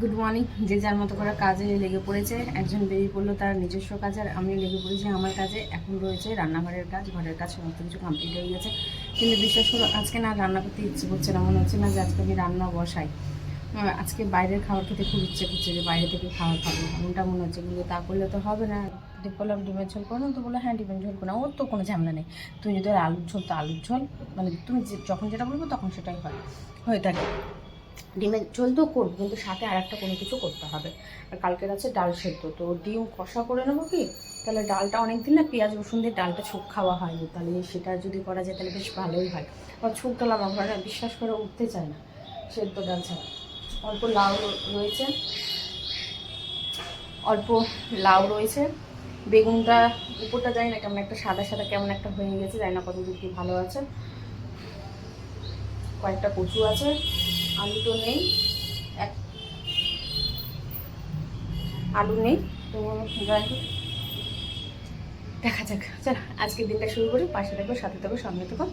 Good morning যে যার মতো করে কাজে লেগে পড়েছে, একজন বেরিয়ে পড়ল তার নিজস্ব কাজ, আর আমি লেগে পড়েছি আমার কাজে। এখন রয়েছে রান্নাঘরের কাজ, ঘরের কাজ সমস্ত কিছু কমপ্লিট হয়ে গেছে। কিন্তু বিশ্বাস করো, আজকে না রান্না করতে ইচ্ছে করছে না, মনে হচ্ছে না যে আজকে আমি রান্না বসাই। আজকে বাইরের খাবার খেতে খুব ইচ্ছে করছে যে বাইরে থেকে খাবার খাব। এমনটা মনে হচ্ছে, কিন্তু তা করলে তো হবে না। বললাম ডিমের ঝোল করো তো বলল হ্যাঁ ডিমের ঝোল করো ওর তো কোনো ঝামেলা নেই। তুমি যদি আলুর ঝোল, তো আলুর ঝোল মানে তুমি যখন যেটা বলব তখন সেটাই হয়, হয়ে থাকে। ডিমের ঝোল তো করব, কিন্তু সাথে আর একটা কোনো কিছু করতে হবে। আর কালকের আছে ডাল সেদ্ধ, তো ডিম কষা করে নেব কি? তাহলে ডালটা অনেক দিন না পেঁয়াজ, রসুন দিয়ে ডালটা ছুক খাওয়া হয়নি, তাহলে সেটা যদি করা যায় তাহলে বেশ ভালোই হয়। আর ছুক ডাল আমার বিশ্বাস করে উঠতে চায় না, সেদ্ধ ডাল ছাড়া। অল্প লাউ রয়েছে, অল্প লাউ রয়েছে। বেগুনটা উপরটা যায় না কেমন একটা সাদা সাদা কেমন একটা হয়ে গেছে, জানি না কতদূর কি ভালো আছে। কয়েকটা কচু আছে। আলু তো নেই। এক আলু নেই, তো যাই দেখা যাক। চল, আজকের দিনটা শুরু করি। পাশে থাকো, সাথে থাকো সঙ্গে থাকো।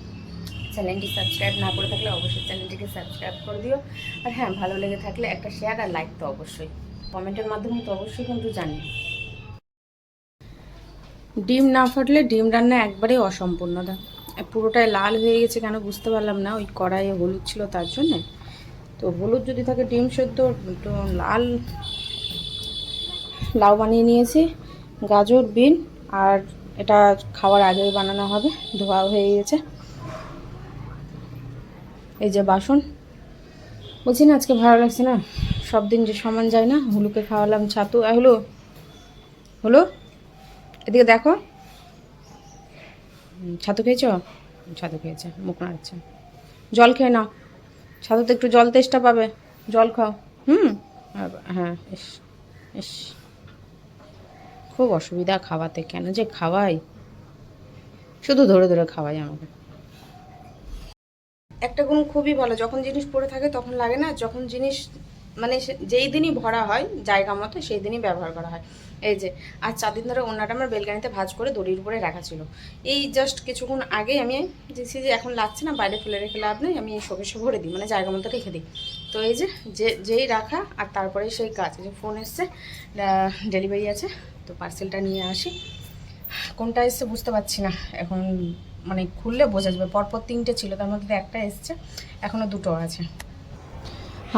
চ্যানেলটি সাবস্ক্রাইব না করে থাকলে অবশ্যই চ্যানেলটিকে সাবস্ক্রাইব করে দিও। আর হ্যাঁ ভালো লেগে থাকলে একটা শেয়ার আর লাইক তো অবশ্যই। কমেন্টের মাধ্যমে তো অবশ্যই কিন্তু জানি। ডিম না ফাটলে ডিম রান্না একবারেই অসম্পূর্ণ দা পুরোটাই লাল হয়ে গেছে কেন বুঝতে পারলাম না, ওই কড়াইয়ে হলুদ ছিল তার জন্যে। তো হলুদ যদি থাকে, ডিম সেদ্ধ, তো লাল, লাউ বানিয়ে নিয়েছি, গাজর, বিন, আর এটা খাওয়ার আগেই বানানো হবে, ধোয়া হয়ে গেছে। এই যে বাসন, বলছি না আজকে ভালো লাগছে না? সব দিন যে সমান যায় না হুলুকে খাওয়ালাম, ছাতু হলো হলো, এদিকে দেখো। ছাতু খেয়েছো? ছাতু খেয়েছে, মুখ নাড়ছে জল খেয়ে নাও। ছাতুতে একটু জল তেষ্টা পাবে। জল খাও। হুম? হ্যাঁ। ইস ইস। খুব অসুবিধা খাওয়াতে। কেন যে খাওয়াই? শুধু ধরে ধরে খাওয়াই আমাকে। একটা গুণ খুবই ভালো। যখন জিনিস পড়ে থাকে তখন লাগে না যখন জিনিস মানে যেই দিনই ভরা হয় জায়গা মতো সেই দিনই ব্যবহার করা হয়। এই যে, আর চার দিন ধরে ওনাটা আমার বেলকানিতে ভাজ করে দড়ির উপরে রাখা ছিল। এই জাস্ট কিছুক্ষণ আগেই আমি দেখছি যে এখন লাগছে না, বাইরে ফেলে রেখে লাভ নেই, আমি শোকেশে ভরে দিই মানে জায়গা মতো রেখে দিই। তো এই যে যেই রাখা, আর তারপরে সেই কাজ যে ফোন এসছে ডেলিভারি আছে, তো পার্সেলটা নিয়ে আসি। কোনটা এসছে বুঝতে পারছি না, এখন মানে খুললে বোঝা যাবে, পরপর তিনটে ছিল, তার মধ্যে একটা এসছে এখনও দুটো আছে।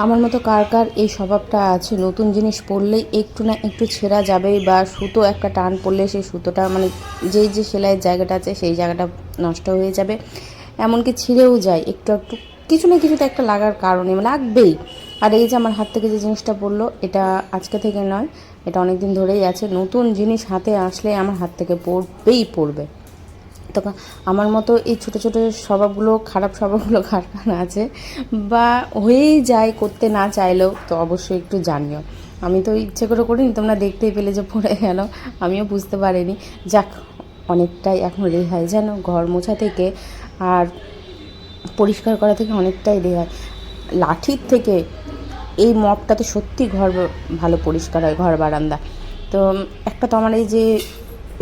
আমার মতো কার কার এই স্বভাবটা আছে? নতুন জিনিস পরলেই একটু না একটু ছেঁড়া যাবেই বা সুতো একটা টান পড়লে সেই সুতোটা মানে যেই যে সেলাইয়ের জায়গাটা আছে সেই জায়গাটা নষ্ট হয়ে যাবে। এমনকি ছিঁড়েও যায় একটু একটু। কিছু না কিছু তো একটা লাগার কারণে মানে লাগবেই। আর এই যে আমার হাত থেকে যে জিনিসটা পড়ল এটা আজকে থেকে নয়, এটা অনেক দিন ধরেই আছে। নতুন জিনিস হাতে আসলে আমার হাত থেকে পড়বেই পড়বে তো আমার মতো এই ছোটো ছোটো স্বভাবগুলো, খারাপ স্বভাবগুলো কার কার আছে? বা হয়েই যায়, করতে না চাইলেও তো অবশ্যই একটু জানিও। আমি তো ইচ্ছে করে করিনি, তোমরা দেখতেই পেলে যে পড়ে গেল, আমিও বুঝতে পারিনি। যাক, অনেকটাই এখন রেহাই যেন ঘর মোছা থেকে আর পরিষ্কার করা থেকে অনেকটাই রেহাই। লাঠির থেকে এই মপটাতে সত্যি ঘর ভালো পরিষ্কার হয়, ঘর বারান্দা। তো একটা তো আমার এই যে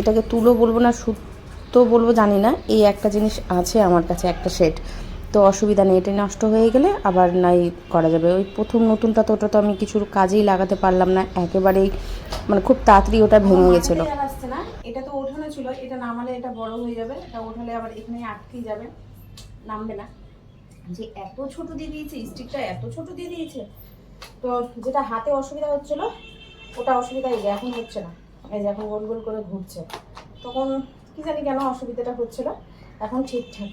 এটাকে তুলো বলব না সুতো বলব জানি না এই একটা জিনিস আছে আমার কাছে একটা সেট তো অসুবিধা নেই এটা নষ্ট হয়ে গেলে আবার নাই করা যাবে। ওই প্রথম নতুনটা তো ওটা তো আমি কিছুর কাজেই লাগাতে পারলাম না একেবারেই মানে খুব তাড়াতাড়ি ওটা ভেঙে গেছিল। আসছে না এটা তো ওঠানো ছিল এটা নামালে এটা বড় হয়ে যাবে এটা ওঠালে আবার এখানে আটকে যাবে নামবে না। যে এত ছোট দিয়ে দিয়েছে স্টিকটা এত ছোট দিয়ে দিয়েছে তো যেটা হাতে অসুবিধা হচ্ছিল ওটা অসুবিধা এখন হচ্ছে না। এই যে এখন গোল গোল করে ঘুরছে। তখন কি জানি কেন অসুবিধাটা হচ্ছিল। এখন ঠিকঠাক।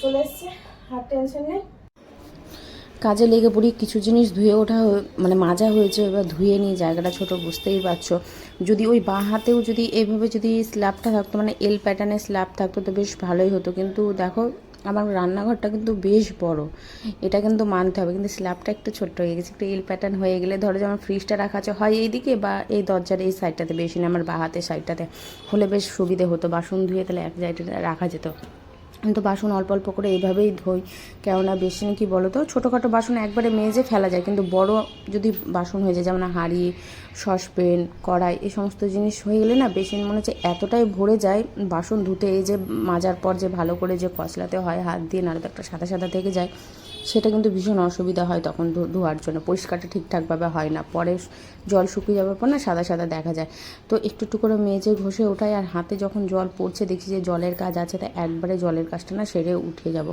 চলে এসছে, আর টেনশন নেই। কাজে লেগে পড়ি, কিছু জিনিস ধুয়ে ওঠা মানে মাজা হয়েছে, এবার ধুয়ে নিয়ে জায়গাটা ছোট, বুঝতেই পারছ। যদি ওই বাঁ হাতেও যদি এইভাবে যদি স্ল্যাবটা থাকতো মানে এল প্যাটার্নের স্ল্যাব থাকতো, তো বেশ ভালোই হতো। কিন্তু দেখো আমার রান্নাঘরটা কিন্তু বেশ বড়। এটা কিন্তু মানতে হবে, কিন্তু স্ল্যাবটা একটু ছোট্ট হয়ে গেছে, একটু এল প্যাটার্ন হয়ে গেলে ধরো যেমন ফ্রিজটা রাখা আছে, হয় এইদিকে বা এই দরজার এই সাইডটাতে বেশি না, আমার বাঁ হাতের সাইডটাতে হলে বেশ সুবিধে হতো, বাসন ধুয়ে তাহলে এক জায়গাটা রাখা যেত। তো বাসন অল্প অল্প করে এইভাবেই ধুই। কেননা বেশি কি বলো তো, ছোটোখাটো বাসন একবারে মেজে ফেলা যায়, কিন্তু বড় যদি বাসন হয়ে যায়, যেমন হাঁড়ি সসপেন কড়াই, এই সমস্ত জিনিস হয়ে গেলে না বেশি মনে হচ্ছে এতটাই ভরে যায় বাসন ধুতে, এই যে মাজার পর যে ভালো করে যে কচলাতে হয়, হাত দিয়ে নাড়াতে একটা সাদা সাদা থেকে যায় সেটা কিন্তু ভীষণ অসুবিধা হয় তখন ধোয়ার জন্য। পরিষ্কারটা ঠিকঠাকভাবে হয় না। পরে জল শুকিয়ে যাওয়ার পর না সাদা সাদা দেখা যায়। তো একটু একটু করে মেজে ঘষে ওঠাই আর হাতে যখন জল পড়ছে দেখি যে জলের কাজ আছে, তা একবারে জলের কাজটা না সেরে উঠে যাব।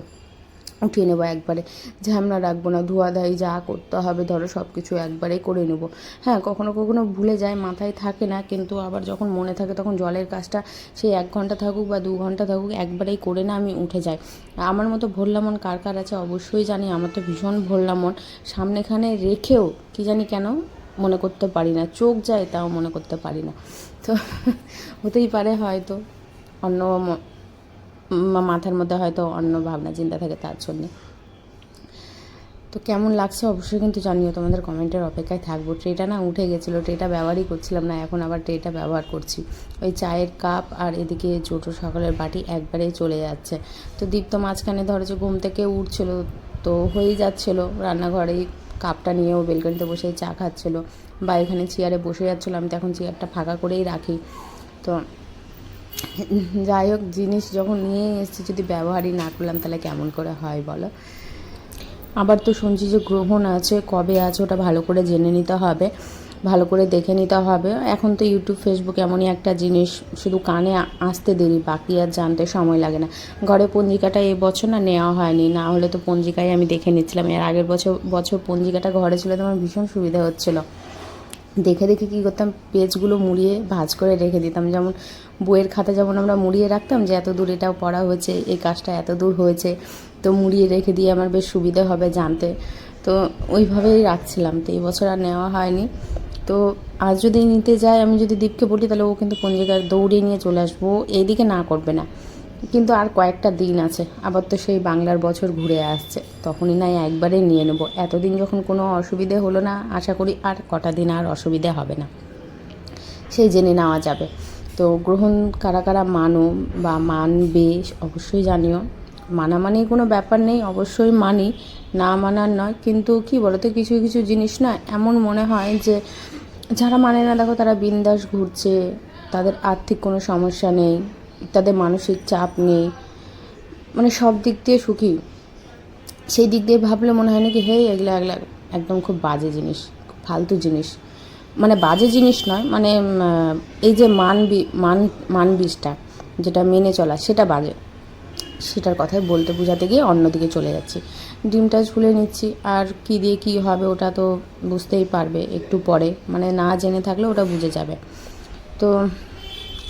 উঠিয়ে নেব একবারে। ঝামলা রাখব না ধোয়াধাই যা করতে হবে, ধরো সব কিছু একবারেই করে নেব। হ্যাঁ কখনো কখনো ভুলে যায়, মাথায় থাকে না, কিন্তু আবার যখন মনে থাকে তখন জলের কাজটা সেই এক ঘণ্টা থাকুক বা দু ঘণ্টা থাকুক, একবারেই করে না আমি উঠে যাই। আমার মতো ভোলা মন কার কার আছে অবশ্যই জানি, আমার তো ভীষণ ভোলা মন। সামনেখানে রেখেও কি জানি কেন মনে করতে পারি না, চোখ যায় তাও মনে করতে পারি না। তো হতেই পারে হয়তো, অন্য মাথার মধ্যে হয়তো অন্য ভাবনা, চিন্তা থাকে তার জন্যে। তো কেমন লাগছে অবশ্যই কিন্তু জানিও, তোমাদের কমেন্টের অপেক্ষায় থাকব। ট্রেটা না উঠে গেছিল, ট্রেটা ব্যবহারই করছিলাম না, এখন আবার ট্রেটা ব্যবহার করছি। ওই চায়ের কাপ আর এদিকে ছোটো সকালের বাটি একবারেই চলে যাচ্ছে। তো দীপ্ত মাঝখানে ধরো যে ঘুম থেকে উঠছিল, তো হয়েই যাচ্ছিল। রান্নাঘরেই কাপটা নিয়েও বেলকনিতে বসে চা খাচ্ছিলো। বা এখানে চেয়ারে বসে যাচ্ছিল, আমি তো এখন চেয়ারটা ফাঁকা করেই রাখি। তো যাই হোক, জিনিস যখন নিয়ে এসেছি, যদি ব্যবহারই না করলাম, তাহলে কেমন করে হয় বলো? আবার তো শুনছি যে গ্রহণ আছে, কবে আছে ওটা ভালো করে জেনে নিতে হবে, ভালো করে দেখে নিতে হবে। এখন তো ইউটিউব, ফেসবুক এমনই একটা জিনিস, শুধু কানে আসতে দেরি, বাকি আর জানতে সময় লাগে না। ঘরে পঞ্জিকাটা এই বছর না নেওয়া হয়নি, না হলে তো পঞ্জিকায় আমি দেখে নিচ্ছিলাম। এর আগের বছর বছর পঞ্জিকাটা ঘরে ছিল, তো আমার ভীষণ সুবিধা হচ্ছিল। দেখে দেখে কী করতাম, পেজগুলো মুড়িয়ে ভাঁজ করে রেখে দিতাম। যেমন বইয়ের খাতা যেমন আমরা মুড়িয়ে রাখতাম যে, এত দূর এটাও পড়া হয়েছে, এই কাজটা এত দূর হয়েছে। তো মুড়িয়ে রেখে দিয়ে আমার বেশ সুবিধা হবে জানতে। তো ওইভাবেই রাখছিলাম। তো এই বছর আর নেওয়া হয়নি। তো আজ যদি নিতে যাই আমি যদি দীপকে বলি, তাহলে ও কিন্তু পঞ্জিকার দৌড়ে নিয়ে চলে আসব। এইদিকে না করবে না। কিন্তু আর কয়েকটা দিন আছে। আবার তো সেই বাংলার বছর ঘুরে আসছে। তখনই নাই একবারে নিয়ে নেব। এতদিন যখন কোনো অসুবিধে হলো না, আশা করি আর কটা দিন আর অসুবিধে হবে না। সেই জেনে নেওয়া যাবে। তো গ্রহণ কারা কারা মানো বা মানবে অবশ্যই জানিও। মানা মানেই কোনো ব্যাপার নেই, অবশ্যই মানি। না মানার নয়, কিন্তু কি বলতো, কিছু কিছু জিনিস না এমন মনে হয় যে, যারা মানে না, দেখো তারা বিন্দাস ঘুরছে, তাদের আর্থিক কোনো সমস্যা নেই। তাদের মানসিক চাপ নেই। মানে সব দিক দিয়ে সুখী। সেই দিক দিয়ে ভাবলে মনে হয় নাকি, হে, এগুলা এগুলা একদম খুব বাজে জিনিস, খুব ফালতু জিনিস। মানে বাজে জিনিস নয় মানে এই যে মান মান মান বীজটা যেটা মেনে চলা, সেটা বাজে। সেটার কথাই বলতে বোঝাতে গিয়ে অন্যদিকে চলে যাচ্ছি। ডিমটা ঝুলে নিচ্ছি, আর কি দিয়ে কি হবে ওটা তো বুঝতেই পারবে একটু পরে। মানে না জেনে থাকলে ওটা বুঝে যাবে। তো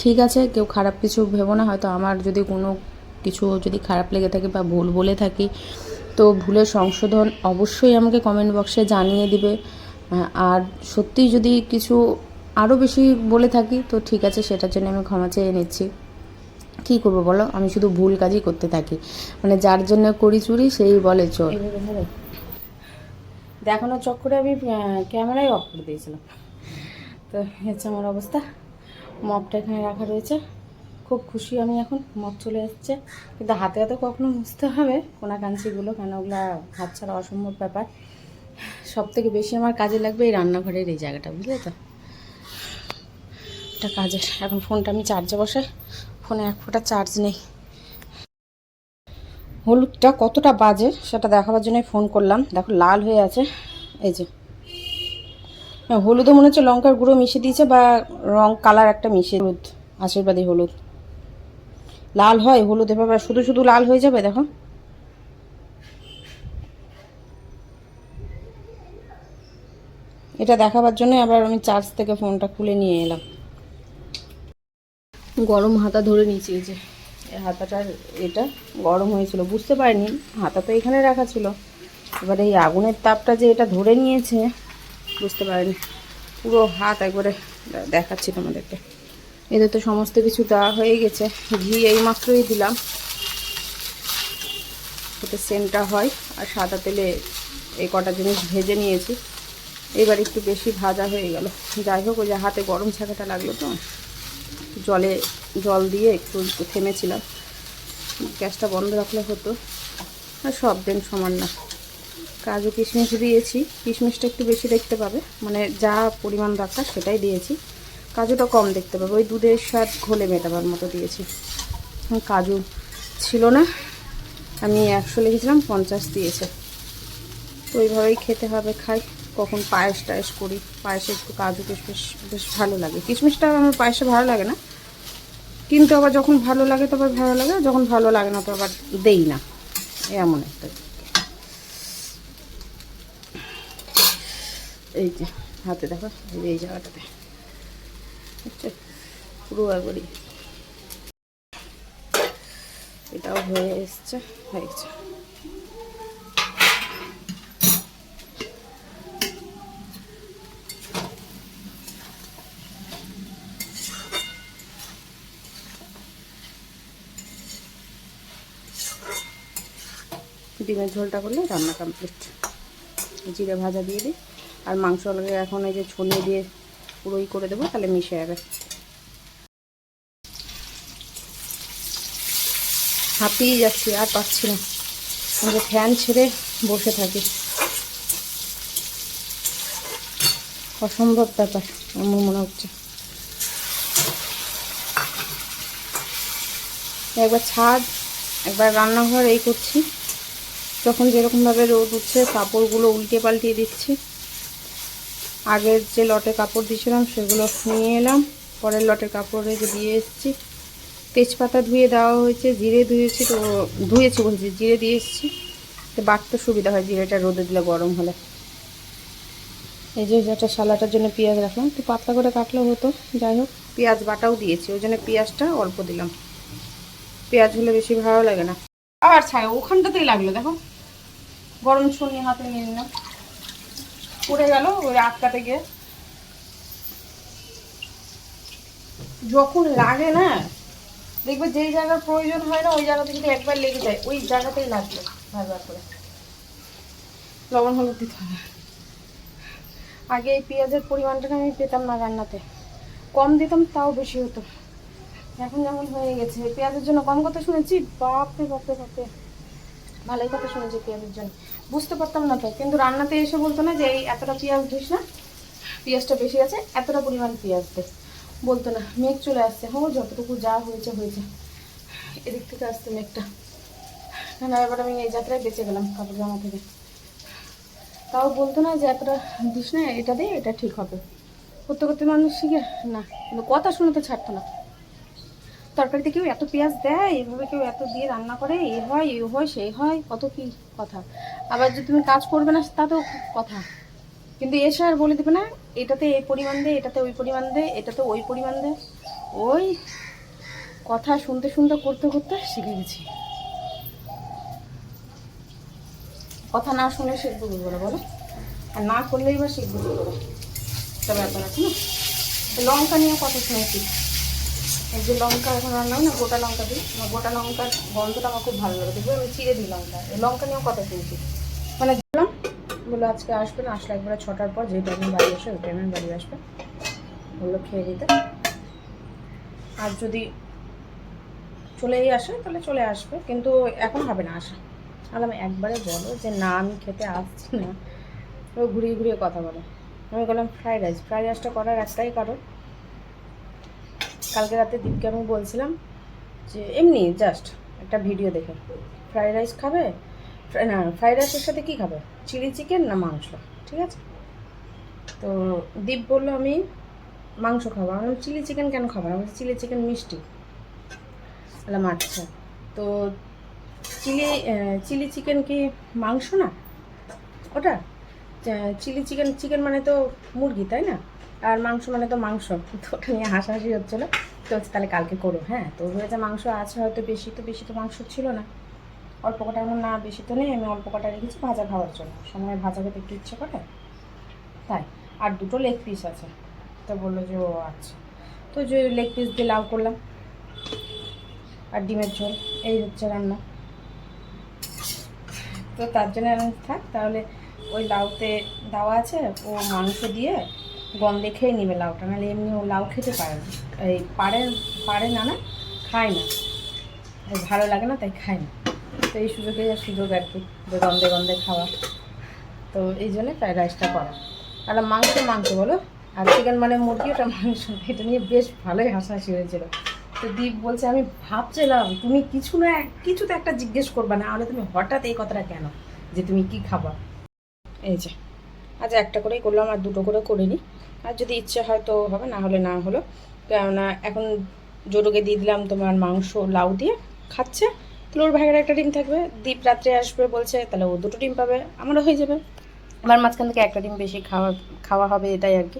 ঠিক আছে, কেউ খারাপ কিছু ভেবো না, হয়তো আমার যদি কোনো কিছু যদি খারাপ লেগে থাকে বা ভুল বলে থাকি, তো ভুলের সংশোধন অবশ্যই আমাকে কমেন্ট বক্সে জানিয়ে দিবে। আর সত্যিই যদি কিছু আরও বেশি বলে থাকি, তো ঠিক আছে, সেটার জন্য আমি ক্ষমা চেয়ে নিচ্ছি। কী করব বলো? আমি শুধু ভুল কাজই করতে থাকি। মানে যার জন্য করি চুরি, সেই বলে চোর। দেখানোর চক্করে আমি ক্যামেরাই অফ করে দিয়েছিলাম। তো, হচ্ছে আমার অবস্থা। মপটা এখানে রাখা রয়েছে। খুব খুশি আমি এখন, মপ চলে এসছে। কিন্তু হাতে হাতে কখনো মুছতে হবে কোনা কাঞ্চিগুলো কেন ওগুলো হাত ছাড়া অসম্ভব ব্যাপার। সব থেকে বেশি আমার কাজে লাগবে এই রান্নাঘরের এই জায়গাটা, বুঝলে তো? এটা কাজের। এখন ফোনটা আমি চার্জে বসাই। ফোনে এক ফোঁটা চার্জ নেই। হলুদটা কতটা বাজে, সেটা দেখাবার জন্যই ফোন করলাম। দেখো, লাল হয়ে আছে। এই যে হলুদও মনে হচ্ছে লঙ্কার গুঁড়ো মিশিয়ে দিয়েছে বা রং কালার একটা মিশিয়ে হলুদ, আশীর্বাদী হলুদ। লাল হয় হলুদ এভাবে শুধু শুধু লাল হয়ে যাবে, দেখো। এটা দেখাবার জন্য আবার আমি চার্জ থেকে ফোনটা খুলে নিয়ে এলাম। গরম হাতা ধরে নিয়েছি যে। হাতাটার এটা গরম হয়েছিল, বুঝতে পারিনি। হাতা তো এখানে রাখা ছিল। এবার এই আগুনের তাপটা যে এটা ধরে নিয়েছে বুঝতে পারিনি। পুরো হাত একবারে দেখাচ্ছি তোমাদেরকে। এদের তো সমস্ত কিছু দেওয়া হয়ে গেছে। ঘি এইমাত্রই দিলাম। যাতে সেন্টটা হয় আর সাদা তেলে এই কটা জিনিস ভেজে নিয়েছি। এবার একটু বেশি ভাজা হয়ে গেল। যাই হোক, ওই যে হাতে গরম ছাকাটা লাগল তো। জলে জল দিয়ে একটু থেমেছিলাম। গ্যাসটা বন্ধ রাখলে হতো। আর সব দিন সমান না। কাজু কিশমিশ দিয়েছি। কিশমিশটা একটু বেশি দেখতে পাবে। মানে যা পরিমাণ দরকার সেটাই দিয়েছি। কাজুটা কম দেখতে পাবে। ওই দুধের স্বাদ ঘোলে মেটাবার মতো দিয়েছি। কাজু ছিল না। আমি একশো লিখেছিলাম, পঞ্চাশ দিয়েছে। তো ওইভাবেই খেতে হবে, খাই। কখন পায়েস টায়েস করি। পায়েসে একটু কাজু কিশমিশ বেশ ভালো লাগে। কিশমিশটা আমার পায়েসে ভালো লাগে না। কিন্তু আবার যখন ভালো লাগে, তো আবার ভালো লাগে। যখন ভালো লাগে না, তো আবার দেই না। এমন একটা এই যে, হাতে দেখো, এই জায়গাটাতে। বুঝছ পুরো একবারই এটাও হয়ে এসছে, হয়ে গেছে। ডিমের ঝোলটা করলে রান্না কমপ্লিট জিরে ভাজা দিয়ে দিই। আর মাংস আলগে এখন এই যে ছড়িয়ে দিয়ে পুরোই করে দেবো, তাহলে মিশে যাবে। হাঁপিয়ে যাচ্ছি, আর পাচ্ছি না। আমি ফ্যান ছেড়ে বসে থাকি। অসম্ভব ব্যাপার, আমার মনে হচ্ছে। একবার ছাদ, একবার রান্নাঘর এই করছি। যখন যেরকমভাবে রোদ উঠছে, কাপড়গুলো উল্টে পাল্টিয়ে দিচ্ছি। আগের যে লটে কাপড় দিয়েছিলাম, সেগুলো নিয়ে এলাম। পরের লটের কাপড়ে দিয়ে এসেছি। তেজপাতা ধুয়ে দেওয়া হয়েছে, জিরে ধুয়েছি তো, ধুয়েছি বলছি, জিরে দিয়ে এসেছি। তো বাটতে সুবিধা হয়, জিরেটা রোদে দিলে গরম হলে। এই যে একটা সালাটার জন্য পেঁয়াজ রাখলাম তো পাতলা করে কাটলেও হতো, যাই হোক। পেঁয়াজ বাটাও দিয়েছি, ওই জন্য পেঁয়াজটা অল্প দিলাম। পেঁয়াজ হলে বেশি ভালো লাগে না। আবার ছায় ওখানটাতেই লাগল, দেখো। গরম ছুনি হাতে নিয়ে নিলাম। পড়ে গেল ওই আটকাতে গিয়ে যখন লাগে না, দেখবে যেই জায়গার প্রয়োজন হয় না, ওই জায়গাতে কিন্তু একবার লেগে যায়। ওই জায়গাতেই লাগবে বারবার করে। লবণ, হলুদ দিতে হবে। আগে এই পেঁয়াজের পরিমাণটা আমি পেতাম না রান্নাতে। কম দিতাম, তাও বেশি হতো। এখন যেমন হয়ে গেছে। পেঁয়াজের জন্য কম কথা শুনেছি। বাপরে বাপরে বাপরে। ভালোই কথা শুনেছি পেঁয়াজের জন্য। বুঝতে পারতাম না তো কিন্তু রান্নাতে এসে বলতো না যে এই এতটা পেঁয়াজ দিস না, পেঁয়াজটা বেশি আছে, এতটা পরিমাণ পেঁয়াজ দে। বলতো না, মেঘ চলে আসছে, হো, যতটুকু যা হয়েছে হয়েছে। এদিক থেকে আসছে মেঘটা। না এবার আমি এই যাত্রায় বেঁচে গেলাম কাপড় জামা থেকে। তাও বলতো না যে এতটা দিস না, এটা দিয়ে এটা ঠিক হবে। করতে করতে মানুষ শিখে, না, কিন্তু কথা শুনে তো ছাড়তো না। তরকারিতে কেউ এত পেঁয়াজ দেয়, এভাবে কেউ এত দিয়ে রান্না করে, এ হয় এ হয় সেই হয়, কত কি কথা। আবার যদি তুমি কাজ করবে না, তাতেও কথা। কিন্তু এসে আর বলে দেবে না, এটাতে এই পরিমাণ দে, এটাতে ওই পরিমাণ দে, এটাতে ওই পরিমাণ দে। ওই কথা শুনতে শুনতে, করতে করতে শিখে গেছি। কথা না শুনে শিখব কি করে বলো? আর না করলেই বা শিখব কি করে? একটা ব্যাপার আছে না? লঙ্কা নিয়ে কথা শুনেছি। এই যে লঙ্কা এখন রান্না না, গোটা লঙ্কা দিই। গোটা লঙ্কার গন্ধটা আমার খুব ভালো লাগে। দেখবে আমি চিড়ে দিই লঙ্কা। লঙ্কা নিয়েও কথা শুনছি মানে দিলাম বলল আজকে আসবেন আসলে একবার ছটার পর যে টাইমে বাড়ি আসে, ওই টাইমে বাড়ি আসবে। বলল খেয়ে দিতে আর যদি চলেই আসে, তাহলে চলে আসবে। কিন্তু এখন হবে না আসা। আর আমি একবারে বলো যে না, আমি খেতে আসছি না। ও ঘুরিয়ে ঘুরিয়ে কথা বলে। আমি বললাম, ফ্রাইড রাইস। ফ্রাইড রাইসটা করার একটাই কারণ। কালকে রাতে দীপকে আমি বলছিলাম যে, এমনি জাস্ট একটা ভিডিও দেখে। ফ্রাইড রাইস খাবে? না ফ্রাইড রাইসের সাথে কী খাবে? চিলি চিকেন না মাংস? ঠিক আছে? তো দীপ বলল, আমি মাংস খাব। আমি চিলি চিকেন কেন খাব? না বলছি চিলি চিকেন মিষ্টি। বললাম আচ্ছা। তো চিলি চিলি চিকেন কি মাংস না? ওটা? চিলি চিকেন চিকেন মানে তো মুরগি, তাই না? আর মাংস মানে তো মাংস, তো ওটা নিয়ে হাসাহাসি হচ্ছিল। তো হচ্ছে তাহলে কালকে করো। হ্যাঁ তো হয়েছে মাংস আছে হয়তো বেশি, তো বেশি তো মাংস ছিল না। অল্প কটা আমার না, বেশি তো নেই। আমি অল্প কটা রেখেছি ভাজা খাওয়ার জন্য। সময় ভাজা খেতে একটু ইচ্ছে করে, তাই। আর দুটো লেগ পিস আছে। তো বলল যে, ও আচ্ছা। তো যে লেগ পিস দিয়ে লাউ করলাম আর ডিমের ঝোল, এই হচ্ছে রান্না। তো তার জন্য থাক, তাহলে ওই লাউতে দেওয়া আছে, ও মাংস দিয়ে গন্ধে খেয়ে নিবে লাউটা, নাহলে এমনি ও লাউ খেতে পারে না। এই পারে পারে না না, খায় না। ভালো লাগে না, তাই খায় না। তো এই সুযোগে সুযোগ আর কি, যে গন্ধে গন্ধে খাওয়া। তো এই জন্যে ফ্রাইড রাইসটা করা। আর মাংস মাংস বলো। আর চিকেন মানে মুরগি, ওটা মাংস এটা নিয়ে বেশ ভালোই হাসাহাসি হয়েছিল। তো দীপ বলছে, আমি ভাবছিলাম, তুমি কিছু না, কিছু তো একটা জিজ্ঞেস করবা না, হলে তুমি হঠাৎ এই কথাটা কেন? যে তুমি কি খাবা? এই যে আজ একটা করেই করলাম, আর দুটো করে করে নিই আর যদি ইচ্ছে হয় তো হবে, না হলে না হলো। কেননা এখন জোরুকে দিয়ে দিলাম তোমার মাংস, লাউ দিয়ে, খাচ্ছে। তাহলে ওর ভাগের একটা ডিম থাকবে, দীপ রাত্রে আসবে বলছে, তাহলে ও দুটো ডিম পাবে, আমারও হয়ে যাবে। আমার মাঝখান থেকে একটা ডিম বেশি খাওয়া খাওয়া হবে এটাই আর কি।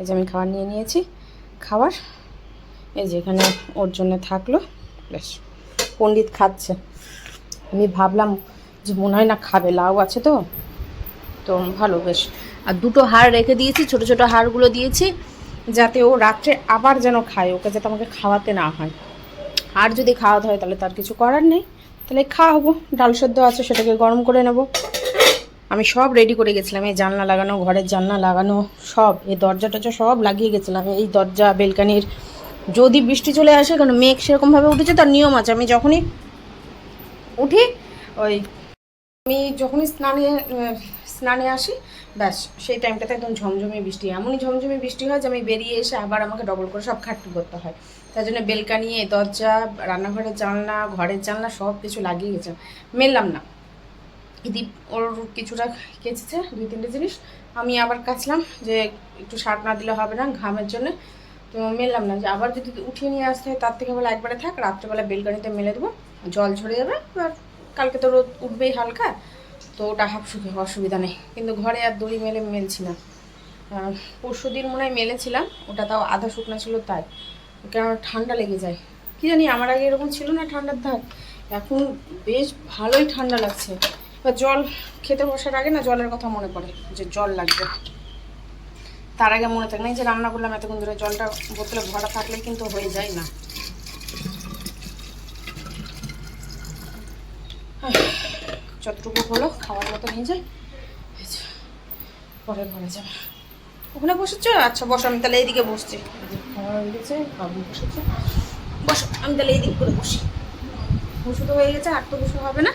এই যে আমি খাবার নিয়ে নিয়েছি খাবার এই যে এখানে ওর জন্য থাকল, বেশ। পণ্ডিত খাচ্ছে। আমি ভাবলাম যে মনে হয় না খাবে, লাউ আছে তো। তো ভালো, বেশ। আর দুটো হাড় রেখে দিয়েছি, ছোট ছোট হাড়গুলো দিয়েছি, যাতে ও রাত্রে আবার যেন খায়, ওকে যাতে আমাকে খাওয়াতে না হয়। আর যদি খাওয়াতে হয় তাহলে তার কিছু করার নেই। তাহলে খাওয়াবো, ডাল সেদ্ধ আছে সেটাকে গরম করে নেব। আমি সব রেডি করে গেছিলাম, এই জানলা লাগানো, ঘরের জানলা লাগানো, সব, এই দরজা টরজা সব লাগিয়ে গেছিলাম। এই দরজা, বেলকানির, যদি বৃষ্টি চলে আসে কারণ মেঘ সেরকমভাবে উঠেছে, তার নিয়ম আছে। আমি যখনই উঠি, ওই, আমি যখনই স্নানে স্নানে আসি ব্যাস, সেই টাইমটাতে একদম ঝমঝমে বৃষ্টি। এমনই ঝমঝমে বৃষ্টি হয় যে আমি বেরিয়ে এসে আবার আমাকে ডবল করে সব খাটতে করতে হয়। তার জন্য বেলকানি দরজা, রান্নাঘরের জানলা, ঘরের জানলা, সব কিছু লাগিয়ে গেছে। মেললাম না। দীপ ওর কিছুটা কেচেছে, দুই তিনটে জিনিস। আমি আবার কাচলাম যে একটু শার্ট না দিলে হবে না ঘামের জন্য। তো মেললাম না যে আবার যদি উঠিয়ে নিয়ে আসতে হয়, তার থেকে বলে একবারে থাক, রাত্রেবেলা বেলকানিতে মেলে দেবো। জল ঝরে যাবে, এবার কালকে তো রোদ উঠবেই হালকা। তো ওটা হাফ শুকে অসুবিধা নেই। কিন্তু ঘরে আর দড়ি মেলে মেলছি না। পরশু দিন মনে হয় মেলেছিলাম, ওটা তাও আধা শুকনো ছিল তাই। কেন ঠান্ডা লেগে যায়। কি জানি, আমার আগে এরকম ছিল না ঠান্ডার ধার। এখন বেশ ভালোই ঠান্ডা লাগছে। এবার জল খেতে বসার আগে না জলের কথা মনে পড়ে, যে জল লাগবে। তার আগে মনে থাকে না যে রান্না করলাম এতক্ষণ ধরে জলটা বোতলে ভরা থাকলে কিন্তু হয়ে যায় না। যতটুকু হলো খাওয়ার মতো নিয়ে যাই। পরে ঘরে যাবে ওখানে বসেছ? আচ্ছা বসো, আমি তাহলে এইদিকে বসছি। বসেছে। বসো, আমি তাহলে এইদিক করে বসি। বসু তো হয়ে গেছে, আর তো বসে হবে না।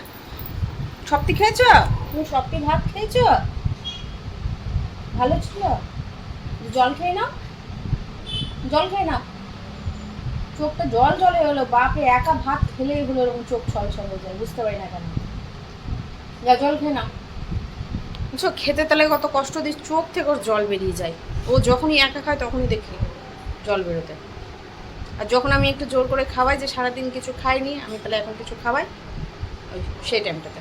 সবটি খেয়েছ? তুমি সবটি ভাত খেয়েছ? ভালো ছিল? জল খেয়ে নাও। জল খেয়ে নাও। চোখটা জল জলে হলো বাপে একা ভাত খেলেই এগুলো এরকম চোখ ছল ছল হয়ে যায়, বুঝতে পারি না কেন। যা জল খেয়ে না বুঝছ খেতে তাহলে কত কষ্ট দিই চোখ থেকে ওর জল বেরিয়ে যায়। ও যখনই একা খায় তখনই দেখি জল বেরোতে। আর যখন আমি একটু জোর করে খাওয়াই যে সারাদিন কিছু খাইনি, আমি তাহলে এখন কিছু খাওয়াই ওই সেই টাইমটাতে